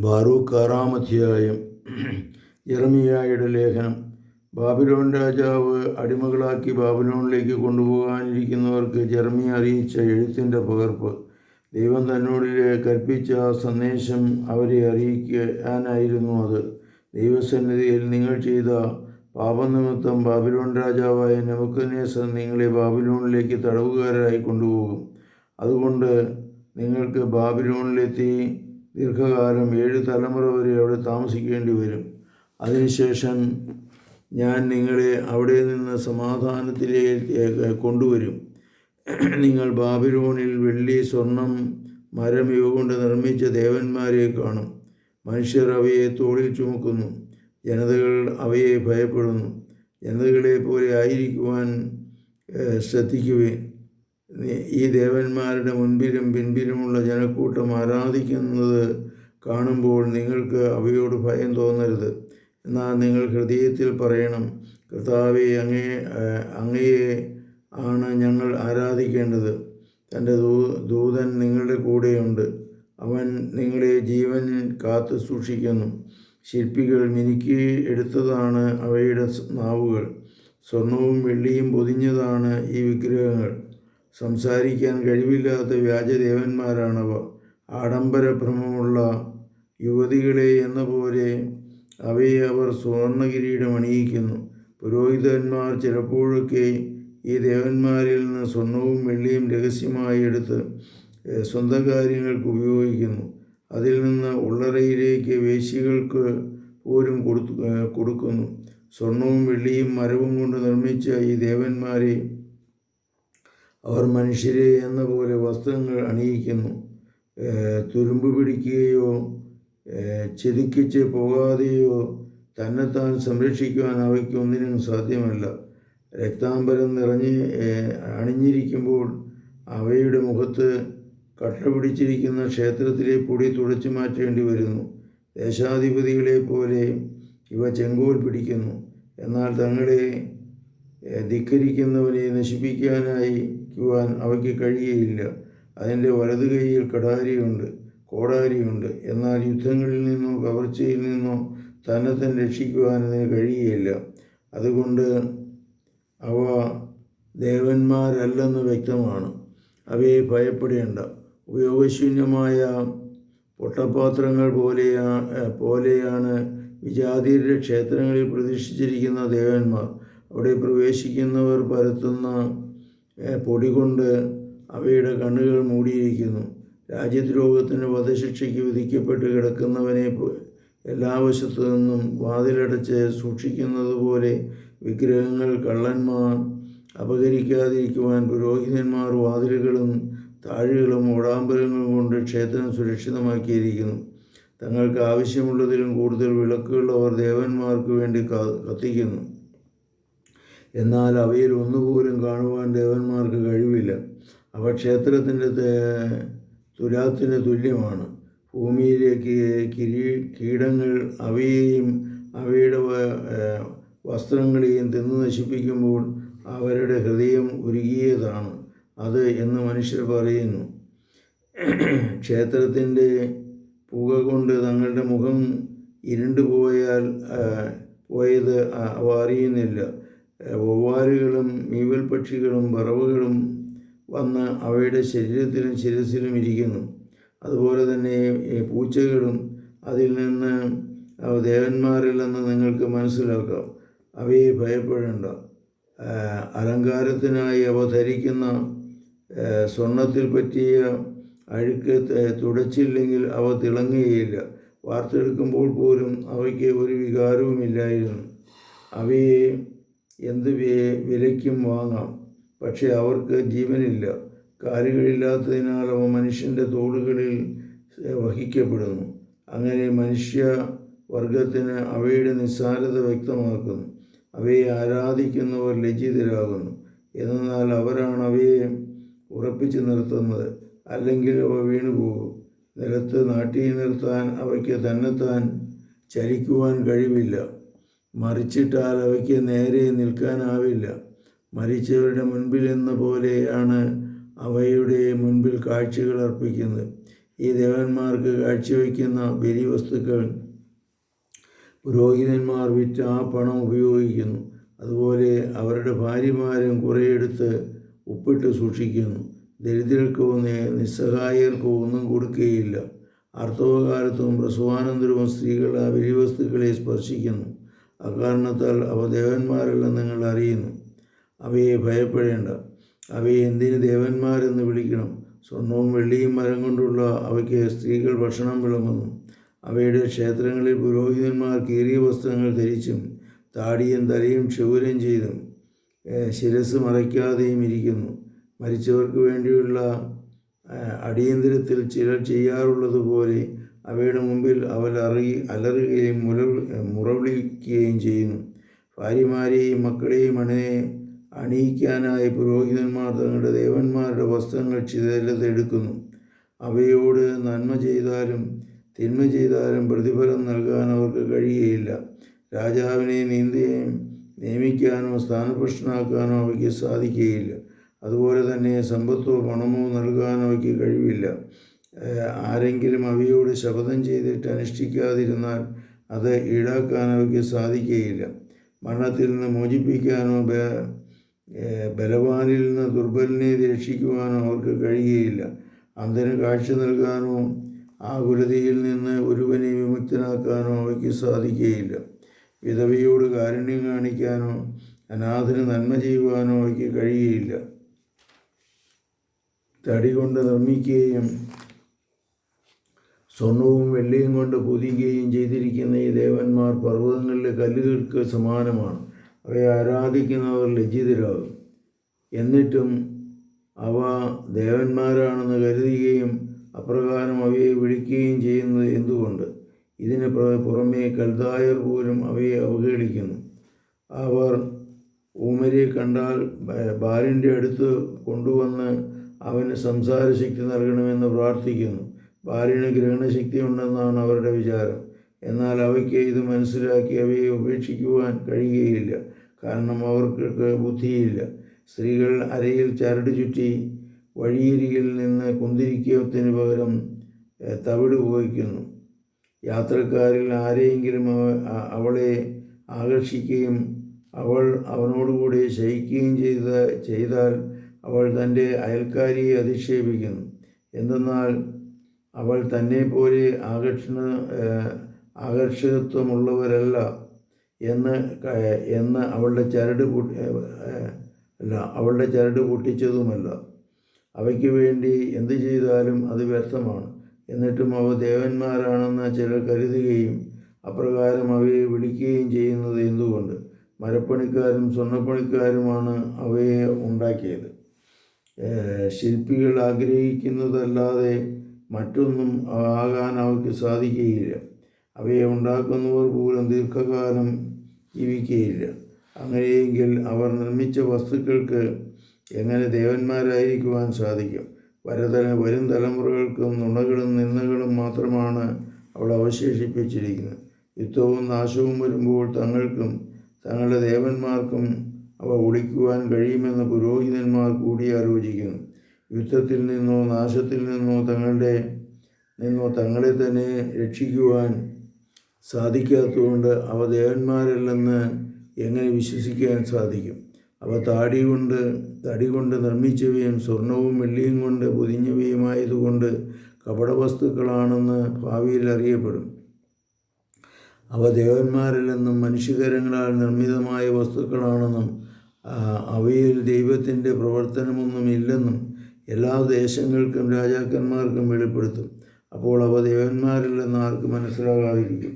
Baruch ആറാമധ്യായം ഇറമിയായുടെ ലേഖനം. Babylon രാജാവ് അടിമകളാക്കി ബാബിലോണിലേക്ക് കൊണ്ടുപോകാനിരിക്കുന്നവർക്ക് ജർമിയ അറിയിച്ച എഴുത്തിന്റെ പകർപ്പ്. ദൈവം തന്നോടിലെ കൽപ്പിച്ച സന്ദേശം അവരെ അറിയിക്കാനായിരുന്നു അത്. ദൈവസന്നിധിയിൽ നിങ്ങൾ ചെയ്ത പാപനിമിത്തം ബാബിലോൺ രാജാവായ നെബുക്കനേസർ നിങ്ങളെ ബാബിലോണിലേക്ക് തടവുകാരായി കൊണ്ടുപോകും. അതുകൊണ്ട് നിങ്ങൾക്ക് ബാബിലോണിലെത്തി ദീർഘകാലം ഏഴ് തലമുറ വരെ അവിടെ താമസിക്കേണ്ടി വരും. അതിനുശേഷം ഞാൻ നിങ്ങളെ അവിടെ നിന്ന് സമാധാനത്തിലേക്ക് കൊണ്ടുവരും. നിങ്ങൾ ബാബിലോണിൽ വെള്ളി സ്വർണം മരം ഇവ കൊണ്ട് നിർമ്മിച്ച ദേവന്മാരെ കാണും. മനുഷ്യർ അവയെ തോളിൽ ചുമക്കുന്നു. ജനതകൾ അവയെ ഭയപ്പെടുന്നു. ജനതകളെ പോലെ ആയിരിക്കുവാൻ ശ്രദ്ധിക്കുവേൻ. ഈ ദേവന്മാരുടെ മുൻപിലും പിൻപിലുമുള്ള ജനക്കൂട്ടം ആരാധിക്കുന്നത് കാണുമ്പോൾ നിങ്ങൾക്ക് അവയോട് ഭയം തോന്നരുത്. എന്നാൽ നിങ്ങൾ ഹൃദയത്തിൽ പറയണം കർത്താവെ അങ്ങേ അങ്ങയെ ആണ് ഞങ്ങൾ ആരാധിക്കേണ്ടത്. തന്റെ ദൂതൻ നിങ്ങളുടെ കൂടെയുണ്ട്. അവൻ നിങ്ങളെ ജീവൻ കാത്തു സൂക്ഷിക്കുന്നു. ശില്പികൾ മിനുക്കി എടുത്തതാണ് അവയുടെ നാവുകൾ. സ്വർണവും വെള്ളിയും പൊതിഞ്ഞതാണ് ഈ വിഗ്രഹങ്ങൾ. സംസാരിക്കാൻ കഴിവില്ലാത്ത വ്യാജദേവന്മാരാണവ. ആഡംബരഭ്രമമുള്ള യുവതികളെ എന്ന പോലെ അവയെ അവർ സുവർണകിരീടം അണിയിക്കുന്നു. പുരോഹിതന്മാർ ചിലപ്പോഴൊക്കെ ഈ ദേവന്മാരിൽ നിന്ന് സ്വർണവും വെള്ളിയും രഹസ്യമായി എടുത്ത് സ്വന്തം കാര്യങ്ങൾക്ക് ഉപയോഗിക്കുന്നു. അതിൽ നിന്ന് ഉള്ളറയിലേക്ക് വേശികൾക്ക് പോലും കൊടുത്തു കൊടുക്കുന്നു. സ്വർണവും വെള്ളിയും മരവും കൊണ്ട് നിർമ്മിച്ച ഈ ദേവന്മാരെ അവർ മനുഷ്യരെ എന്ന പോലെ വസ്ത്രങ്ങൾ അണിയിക്കുന്നു. തുരുമ്പ് പിടിക്കുകയോ ചെതുക്കിച്ച് പോകാതെയോ തന്നെത്താൻ സംരക്ഷിക്കുവാൻ അവയ്ക്ക് ഒന്നിനും സാധ്യമല്ല. രക്താംബരം നിറഞ്ഞ് അണിഞ്ഞിരിക്കുമ്പോൾ അവയുടെ മുഖത്ത് കട്ട പിടിച്ചിരിക്കുന്ന ക്ഷേത്രത്തിലെ പൊടി തുടച്ചു മാറ്റേണ്ടി വരുന്നു. ദേശാധിപതികളെ പോലെ ഇവ ചെങ്കോൽ പിടിക്കുന്നു. എന്നാൽ തങ്ങളെ ധിക്കരിക്കുന്നവരെ ധിക്കരിക്കുന്നവനെ നശിപ്പിക്കാനായിരിക്കുവാൻ അവയ്ക്ക് കഴിയുകയില്ല അതിന്റെ വലതു കൈയിൽ കടാരിയുണ്ട് കോടാരിയുണ്ട്. എന്നാൽ യുദ്ധങ്ങളിൽ നിന്നോ കവർച്ചയിൽ നിന്നോ തന്നെ തന്നെ രക്ഷിക്കുവാൻ അതിന് കഴിയുകയില്ല അതുകൊണ്ട് അവ ദേവന്മാരല്ലെന്ന് വ്യക്തമാണ്. അവയെ ഭയപ്പെടേണ്ട. ഉപയോഗശൂന്യമായ പൊട്ടപാത്രങ്ങൾ പോലെയാ പോലെയാണ് വിജാതിയുടെ ക്ഷേത്രങ്ങളിൽ പ്രതിഷ്ഠിച്ചിരിക്കുന്ന ദേവന്മാർ. അവിടെ പ്രവേശിക്കുന്നവർ പരത്തുന്ന പൊടി കൊണ്ട് അവയുടെ കണ്ണുകൾ മൂടിയിരിക്കുന്നു. രാജ്യദ്രോഹത്തിന് വധശിക്ഷയ്ക്ക് വിധിക്കപ്പെട്ട് കിടക്കുന്നവനെ എല്ലാ വശത്തു നിന്നും വാതിലടച്ച് സൂക്ഷിക്കുന്നത് പോലെ വിഗ്രഹങ്ങൾ കള്ളന്മാർ അപകരിക്കാതിരിക്കുവാൻ പുരോഹിതന്മാർ വാതിലുകളും താഴുകളും ഓടാമ്പലങ്ങളും കൊണ്ട് ക്ഷേത്രം സുരക്ഷിതമാക്കിയിരിക്കുന്നു. തങ്ങൾക്ക് ആവശ്യമുള്ളതിലും കൂടുതൽ വിളക്കുകൾ അവർ ദേവന്മാർക്ക് വേണ്ടി കത്തിക്കുന്നു. എന്നാൽ അവയിൽ ഒന്നുപോലും കാണുവാൻ ദേവന്മാർക്ക് കഴിവില്ല. അവ ക്ഷേത്രത്തിന്റെ തുലാത്തിന് തുല്യമാണ്. ഭൂമിയിലേക്ക് കിരീ കീടങ്ങൾ അവയെയും അവയുടെ വസ്ത്രങ്ങളെയും തിന്നു നശിപ്പിക്കുമ്പോൾ അവരുടെ ഹൃദയം ഉരുകിയതാണ്. അത് എന്ന് മനുഷ്യർ പറയുന്നു. ക്ഷേത്രത്തിന്റെ പുക കൊണ്ട് തങ്ങളുടെ മുഖം ഇരുണ്ടു പോയാൽ ആ, പോയത് അവ അറിയുന്നില്ല. വവ്വാലുകളും മീവൽ പക്ഷികളും പറവുകളും വന്ന് അവയുടെ ശരീരത്തിലും ശിരസിലും ഇരിക്കുന്നു. അതുപോലെ തന്നെ പൂച്ചകളും അതിൽ നിന്ന് ദേവന്മാരിൽ ദേവന്മാരില്ലെന്ന് നിങ്ങൾക്ക് മനസ്സിലാക്കാം. അവയെ ഭയപ്പെടേണ്ട. അലങ്കാരത്തിനായി അവ ധരിക്കുന്ന സ്വർണത്തിൽ പറ്റിയ അഴുക്ക് തുടച്ചില്ലെങ്കിൽ അവ തിളങ്ങുകയില്ല. വാർത്തെടുക്കുമ്പോൾ പോലും അവയ്ക്ക് ഒരു വികാരവുമില്ലായിരുന്നു. അവയെ എന്ത് വിലയ്ക്കും വാങ്ങാം. പക്ഷേ അവർക്ക് ജീവനില്ല. കാലുകളില്ലാത്തതിനാൽ അവ മനുഷ്യന്റെ തോളുകളിൽ വഹിക്കപ്പെടുന്നു. അങ്ങനെ മനുഷ്യ വർഗത്തിന് അവയുടെ നിസ്സാരത വ്യക്തമാക്കുന്നു. അവയെ ആരാധിക്കുന്നവർ ലജ്ജിതരാകുന്നു. എന്നാൽ അവരാണ് അവയെ ഉറപ്പിച്ചു നിർത്തുന്നത്. അല്ലെങ്കിൽ അവ വീണുപോകും. നിലത്ത് നാട്ടി നിർത്താൻ അവയ്ക്ക് തന്നെത്താൻ ചലിക്കുവാൻ കഴിവില്ല. മറിച്ചിട്ടാൽ അവയ്ക്ക് നേരെ നിൽക്കാനാവില്ല. മരിച്ചവരുടെ മുൻപിൽ എന്ന പോലെയാണ് അവയുടെ മുൻപിൽ കാഴ്ചകൾ അർപ്പിക്കുന്നത്. ഈ ദേവന്മാർക്ക് കാഴ്ചവെക്കുന്ന ബലിവസ്തുക്കൾ പുരോഹിതന്മാർ വിറ്റ് ആ പണം ഉപയോഗിക്കുന്നു. അതുപോലെ അവരുടെ ഭാര്യമാരും കുറേയെടുത്ത് ഉപ്പിട്ട് സൂക്ഷിക്കുന്നു. ദരിദ്രർക്കോ നിസ്സഹായർക്കോ ഒന്നും കൊടുക്കുകയില്ല. ആർത്തവകാലത്തും പ്രസവാനന്തരവും സ്ത്രീകൾ ആ ബലിവസ്തുക്കളെ സ്പർശിക്കുന്നു. അക്കാരണത്താൽ അവ ദേവന്മാരല്ലെന്ന് നിങ്ങൾ അറിയുന്നു. അവയെ ഭയപ്പെടേണ്ട. അവയെ എന്തിന് ദേവന്മാരെന്ന് വിളിക്കണം? സ്വർണവും വെള്ളിയും മരം കൊണ്ടുള്ള അവയ്ക്ക് സ്ത്രീകൾ ഭക്ഷണം വിളമ്പുന്നു. അവയുടെ ക്ഷേത്രങ്ങളിൽ പുരോഹിതന്മാർ കീറിയ വസ്ത്രങ്ങൾ ധരിച്ചും താടിയും തലയും ക്ഷൗരം ചെയ്തും ശിരസ് മറയ്ക്കാതെയും ഇരിക്കുന്നു. മരിച്ചവർക്ക് വേണ്ടിയുള്ള അടിയന്തരത്തിൽ ചിലർ ചെയ്യാറുള്ളതുപോലെ അവയുടെ മുമ്പിൽ അവൾ അറി അലറുകയും മുല മുറവിളിക്കുകയും ചെയ്യുന്നു. ഭാര്യമാരെയും മക്കളെയും അണിനെ അണിയിക്കാനായി പുരോഹിതന്മാർ തങ്ങളുടെ ദേവന്മാരുടെ വസ്ത്രങ്ങൾ ചിതലെടുക്കുന്നു അവയോട് നന്മ ചെയ്താലും തിന്മ ചെയ്താലും പ്രതിഫലം നൽകാൻ അവർക്ക് കഴിയുകയില്ല. രാജാവിനെ നീന്തുകയും നിയമിക്കാനോ സ്ഥാനഭ്രഷ്ടനാക്കാനോ അവയ്ക്ക് സാധിക്കുകയില്ല. അതുപോലെ തന്നെ സമ്പത്തോ പണമോ നൽകാൻ അവയ്ക്ക് കഴിവില്ല. ആരെങ്കിലും അവയോട് ശപഥം ചെയ്തിട്ട് അനുഷ്ഠിക്കാതിരുന്നാൽ അത് ഈടാക്കാൻ അവയ്ക്ക് സാധിക്കുകയില്ല മരണത്തിൽ നിന്ന് മോചിപ്പിക്കാനോ ബലവാനിൽ നിന്ന് ദുർബലിനെ രക്ഷിക്കുവാനോ അവർക്ക് കഴിയുകയില്ല അന്ധന് കാഴ്ച നൽകാനോ ആകുലതയിൽ നിന്ന് ഒരുവനെ വിമുക്തനാക്കാനോ അവയ്ക്ക് സാധിക്കുകയില്ല വിധവയോട് കാരുണ്യം കാണിക്കാനോ അനാഥന് നന്മ ചെയ്യുവാനോ അവയ്ക്ക് കഴിയുകയില്ല തടി കൊണ്ട് നിർമ്മിക്കുകയും സ്വർണവും വെള്ളിയും കൊണ്ട് പൊതിയുകയും ചെയ്തിരിക്കുന്ന ഈ ദേവന്മാർ പർവതങ്ങളിലെ കല്ലുകൾക്ക് സമാനമാണ്. അവയെ ആരാധിക്കുന്നവർ ലജ്ജിതരാകും. എന്നിട്ടും അവ ദേവന്മാരാണെന്ന് കരുതുകയും അപ്രകാരം അവയെ വിളിക്കുകയും ചെയ്യുന്നത് എന്തുകൊണ്ട്? ഇതിന് പുറ- പുറമേ കൽദായർ പോലും അവയെ അവഹേളിക്കുന്നു. അവർ ഊമരെ കണ്ടാൽ ബാലിന്റെ അടുത്ത് കൊണ്ടുവന്ന് അവന് സംസാരശക്തി നൽകണമെന്ന് പ്രാർത്ഥിക്കുന്നു. ബാലിന് ഗ്രഹണശക്തി ഉണ്ടെന്നാണ് അവരുടെ വിചാരം. എന്നാൽ അവയ്ക്ക് ഇത് മനസ്സിലാക്കി അവയെ ഉപേക്ഷിക്കുവാൻ കഴിയുകയില്ല. കാരണം അവർക്ക് ബുദ്ധിയില്ല. സ്ത്രീകൾ അരയിൽ ചരട് ചുറ്റി വഴിയരികിൽ നിന്ന് കുന്തിരിക്കത്തിന് പകരം തവിട് ഉപയോഗിക്കുന്നു യാത്രക്കാരിൽ ആരെയെങ്കിലും അവളെ ആകർഷിക്കുകയും അവൾ അവനോടുകൂടി ശയിക്കുകയും ചെയ്ത ചെയ്താൽ അവൾ തന്റെ അയൽക്കാരിയെ അധിക്ഷേപിക്കുന്നു. എന്തെന്നാൽ അവൾ തന്നെ പോലെ ആകർഷണ ആകർഷകത്വമുള്ളവരല്ല എന്ന് എന്ന് അവളുടെ ചരട് കൂട്ടി അല്ല അവളുടെ ചരട് പൊട്ടിച്ചതുമല്ല. അവയ്ക്ക് വേണ്ടി എന്ത് ചെയ്താലും അത് വ്യർത്ഥമാണ്. എന്നിട്ടും അവ ദേവന്മാരാണെന്ന് ചിലർ കരുതുകയും അപ്രകാരം അവയെ വിളിക്കുകയും ചെയ്യുന്നത് എന്തുകൊണ്ട്? മരപ്പണിക്കാരും സ്വർണപ്പണിക്കാരുമാണ് അവയെ ഉണ്ടാക്കിയത്. ശില്പികൾ ആഗ്രഹിക്കുന്നതല്ലാതെ മറ്റൊന്നും ആകാൻ അവർക്ക് സാധിക്കുകയില്ല അവയെ ഉണ്ടാക്കുന്നവർ പോലും ദീർഘകാലം ജീവിക്കുകയില്ല അങ്ങനെയെങ്കിൽ അവർ നിർമ്മിച്ച വസ്തുക്കൾക്ക് എങ്ങനെ ദേവന്മാരായിരിക്കുവാൻ സാധിക്കും? വരതല വരും തലമുറകൾക്കും നുണകളും നിന്ദകളും മാത്രമാണ് അവൾ അവശേഷിപ്പിച്ചിരിക്കുന്നത്. യുദ്ധവും നാശവും വരുമ്പോൾ തങ്ങൾക്കും തങ്ങളുടെ ദേവന്മാർക്കും അവ ഒളിക്കുവാൻ കഴിയുമെന്ന് പുരോഹിതന്മാർ കൂടിയാലോചിക്കുന്നു യുദ്ധത്തിൽ നിന്നോ നാശത്തിൽ നിന്നോ തങ്ങളുടെ നിന്നോ തങ്ങളെ തന്നെ രക്ഷിക്കുവാൻ സാധിക്കാത്തതുകൊണ്ട് അവ ദേവന്മാരല്ലെന്ന് എങ്ങനെ വിശ്വസിക്കാൻ സാധിക്കും? അവ താടി കൊണ്ട് തടി കൊണ്ട് നിർമ്മിച്ചവയും സ്വർണവും വെള്ളിയും കൊണ്ട് പൊതിഞ്ഞവയുമായതുകൊണ്ട് കപടവസ്തുക്കളാണെന്ന് ഭാവിയിൽ അറിയപ്പെടും. അവ ദേവന്മാരല്ലെന്നും മനുഷ്യകരങ്ങളാൽ നിർമ്മിതമായ വസ്തുക്കളാണെന്നും അവയിൽ ദൈവത്തിന്റെ പ്രവർത്തനമൊന്നും ഇല്ലെന്നും എല്ലാ ദേശങ്ങൾക്കും രാജാക്കന്മാർക്കും വെളിപ്പെടുത്തും. അപ്പോൾ അവ ദേവന്മാരില്ലെന്ന് ആർക്ക് മനസ്സിലാകാതിരിക്കും.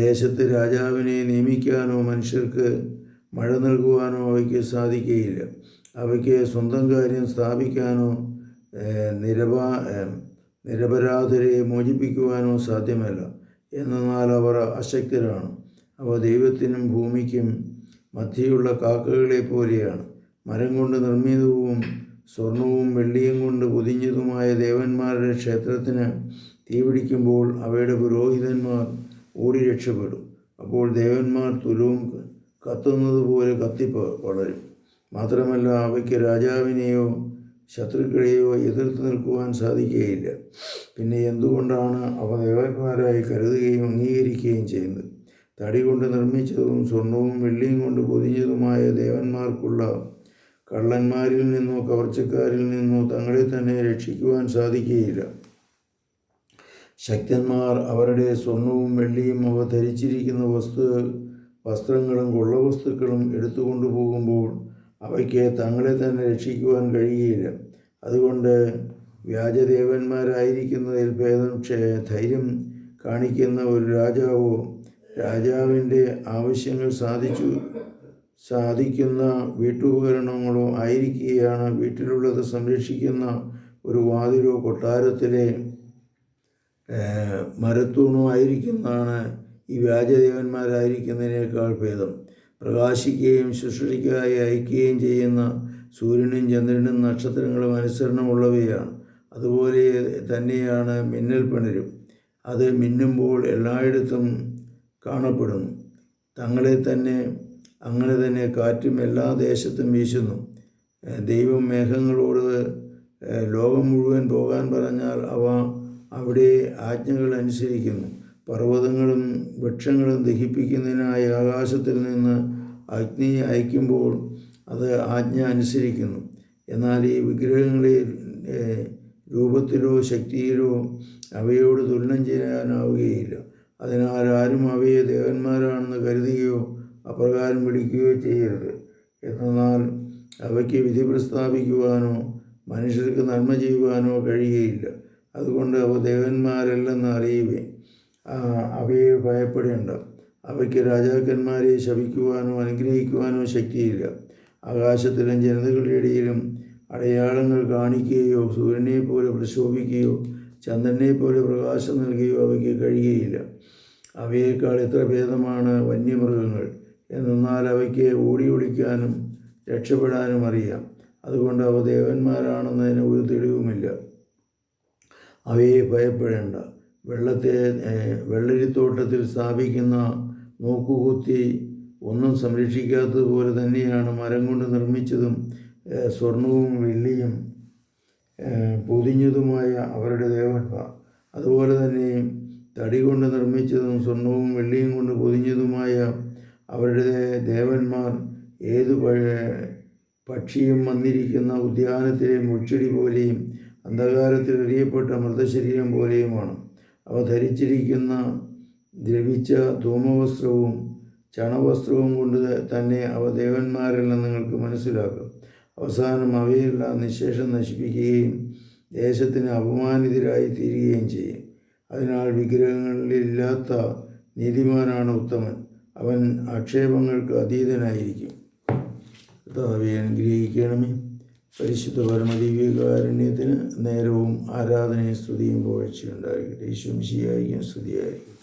ദേശത്ത് രാജാവിനെ നിയമിക്കാനോ മനുഷ്യർക്ക് മഴ നൽകുവാനോ അവയ്ക്ക് സാധിക്കുകയില്ല അവയ്ക്ക് സ്വന്തം കാര്യം സ്ഥാപിക്കാനോ നിരപാ നിരപരാധരെ മോചിപ്പിക്കുവാനോ സാധ്യമല്ല. എന്നാൽ അവർ അശക്തരാണ്. അവ ദൈവത്തിനും ഭൂമിക്കും മധ്യയുള്ള കാക്കകളെ പോലെയാണ്. മരം കൊണ്ട് നിർമ്മിതവും സ്വർണവും വെള്ളിയും കൊണ്ട് പൊതിഞ്ഞതുമായ ദേവന്മാരുടെ ക്ഷേത്രത്തിന് തീപിടിക്കുമ്പോൾ അവയുടെ പുരോഹിതന്മാർ ഓടി രക്ഷപ്പെടും. അപ്പോൾ ദേവന്മാർ തുലവും കത്തുന്നത് പോലെ കത്തിപ്പ വളരും. മാത്രമല്ല അവയ്ക്ക് രാജാവിനെയോ ശത്രുക്കളെയോ എതിർത്ത് നിൽക്കുവാൻ സാധിക്കുകയില്ല. പിന്നെ എന്തുകൊണ്ടാണ് അവ ദേവന്മാരായി കരുതുകയും അംഗീകരിക്കുകയും ചെയ്യുന്നത്? തടി കൊണ്ട് നിർമ്മിച്ചതും സ്വർണവും വെള്ളിയും കൊണ്ട് പൊതിഞ്ഞതുമായ ദേവന്മാർക്കുള്ള കള്ളന്മാരിൽ നിന്നോ കവർച്ചക്കാരിൽ നിന്നോ തങ്ങളെ തന്നെ രക്ഷിക്കുവാൻ സാധിക്കുകയില്ല. ശക്തന്മാർ അവരുടെ സ്വർണവും വെള്ളിയും അവ ധരിച്ചിരിക്കുന്ന വസ്തു വസ്ത്രങ്ങളും കൊള്ളവസ്തുക്കളും എടുത്തുകൊണ്ടു പോകുമ്പോൾ അവയ്ക്ക് തങ്ങളെ തന്നെ രക്ഷിക്കുവാൻ കഴിയുകയില്ല. അതുകൊണ്ട് വ്യാജദേവന്മാരായിരിക്കുന്നതിൽ ഭേദം ധൈര്യം കാണിക്കുന്ന ഒരു രാജാവോ രാജാവിന്റെ ആവശ്യങ്ങൾ സാധിച്ചു സാധിക്കുന്ന വീട്ടുപകരണങ്ങളോ ആയിരിക്കുകയാണ് വീട്ടിലുള്ളത് സംരക്ഷിക്കുന്ന ഒരു വാതിലോ കൊട്ടാരത്തിലെ മരത്തൂണോ ആയിരിക്കുന്നതാണ് ഈ വ്യാജദേവന്മാരായിരിക്കുന്നതിനേക്കാൾ ഭേദം. പ്രകാശിക്കുകയും ശുശ്രൂഷിക്കായി അയക്കുകയും ചെയ്യുന്ന സൂര്യനും ചന്ദ്രനും നക്ഷത്രങ്ങളും അനുസരണമുള്ളവയാണ്. അതുപോലെ തന്നെയാണ് മിന്നൽ പിണരും. അത് മിന്നുമ്പോൾ എല്ലായിടത്തും കാണപ്പെടുന്നു. തങ്ങളെ തന്നെ അങ്ങനെ തന്നെ കാറ്റും എല്ലാ ദേശത്തും വീശുന്നു. ദൈവം മേഘങ്ങളോട് ലോകം മുഴുവൻ പോകാൻ പറഞ്ഞാൽ അവ അവിടെ ആജ്ഞകൾ അനുസരിക്കുന്നു. പർവതങ്ങളും വൃക്ഷങ്ങളും ദഹിപ്പിക്കുന്നതിനായി ആകാശത്തിൽ നിന്ന് അഗ്നി അയക്കുമ്പോൾ അത് ആജ്ഞ അനുസരിക്കുന്നു. എന്നാൽ ഈ വിഗ്രഹങ്ങളെ രൂപത്തിലോ ശക്തിയിലോ അവയോട് തുലനം ചെയ്യാനാവുകയില്ല. അതിനാൽ ആരും അവയെ ദേവന്മാരാണെന്ന് കരുതുകയോ അപ്രകാരം വിളിക്കുകയോ ചെയ്യരുത്. എന്നാൽ അവയ്ക്ക് വിധി പ്രസ്താവിക്കുവാനോ മനുഷ്യർക്ക് നന്മ ചെയ്യുവാനോ കഴിയുകയില്ല. അതുകൊണ്ട് അവ ദേവന്മാരല്ലെന്ന് അറിയുവേ അവയെ ഭയപ്പെടേണ്ട. അവയ്ക്ക് രാജാക്കന്മാരെ ശപിക്കുവാനോ അനുഗ്രഹിക്കുവാനോ ശക്തിയില്ല. ആകാശത്തിലും ജനതകളുടെ ഇടയിലും അടയാളങ്ങൾ കാണിക്കുകയോ സൂര്യനെ പോലെ പ്രശോഭിക്കുകയോ ചന്ദ്രനെ പോലെ പ്രകാശം നൽകുകയോ അവയ്ക്ക് കഴിയുകയില്ല. അവയേക്കാൾ എത്ര ഭേദമാണ് വന്യമൃഗങ്ങൾ. എന്നാൽ അവയ്ക്ക് ഓടി ഒളിക്കാനും രക്ഷപ്പെടാനും അറിയാം. അതുകൊണ്ട് അവ ദേവന്മാരാണെന്നതിന് ഒരു തെളിവുമില്ല. അവയെ ഭയപ്പെടേണ്ട. വെള്ളത്തെ വെള്ളരിത്തോട്ടത്തിൽ സ്ഥാപിക്കുന്ന നോക്കുകുത്തി ഒന്നും സംരക്ഷിക്കാത്തതുപോലെ തന്നെയാണ് മരം കൊണ്ട് നിർമ്മിച്ചതും സ്വർണവും വെള്ളിയും പൊതിഞ്ഞതുമായ അവരുടെ ദേവന്മാർ. അതുപോലെ തന്നെ തടി കൊണ്ട് നിർമ്മിച്ചതും സ്വർണവും വെള്ളിയും കൊണ്ട് പൊതിഞ്ഞതുമായ അവരുടെ ദേവന്മാർ ഏതു പക്ഷിയും വന്നിരിക്കുന്ന ഉദ്യാനത്തിലെ മുൾച്ചെടി പോലെയും അന്ധകാരത്തിൽ എറിയപ്പെട്ട മൃതശരീരം പോലെയുമാണ്. അവ ധരിച്ചിരിക്കുന്ന ദ്രവിച്ച ധൂമവസ്ത്രവും ചണവസ്ത്രവും കൊണ്ട് തന്നെ അവ ദേവന്മാരെല്ലാം നിങ്ങൾക്ക് മനസ്സിലാക്കും. അവസാനം അവയെല്ലാം നിശേഷം നശിപ്പിക്കുകയും ദേശത്തിന് അപമാനിതരായി തീരുകയും ചെയ്യും. അതിനാൽ വിഗ്രഹങ്ങളിലില്ലാത്ത നീതിമാനാണ് ഉത്തമൻ. അവൻ ആക്ഷേപങ്ങൾക്ക് അതീതനായിരിക്കും. കർത്താവെ അനുഗ്രഹിക്കണമേ. പരിശുദ്ധ പരമദിവ്യകാരുണ്യത്തിന് നേരവും ആരാധനയും സ്തുതിയും പോഴ്ചയുണ്ടായിരിക്കട്ടെ ഈശ്വംശിയായിരിക്കും സ്തുതിയായിരിക്കും.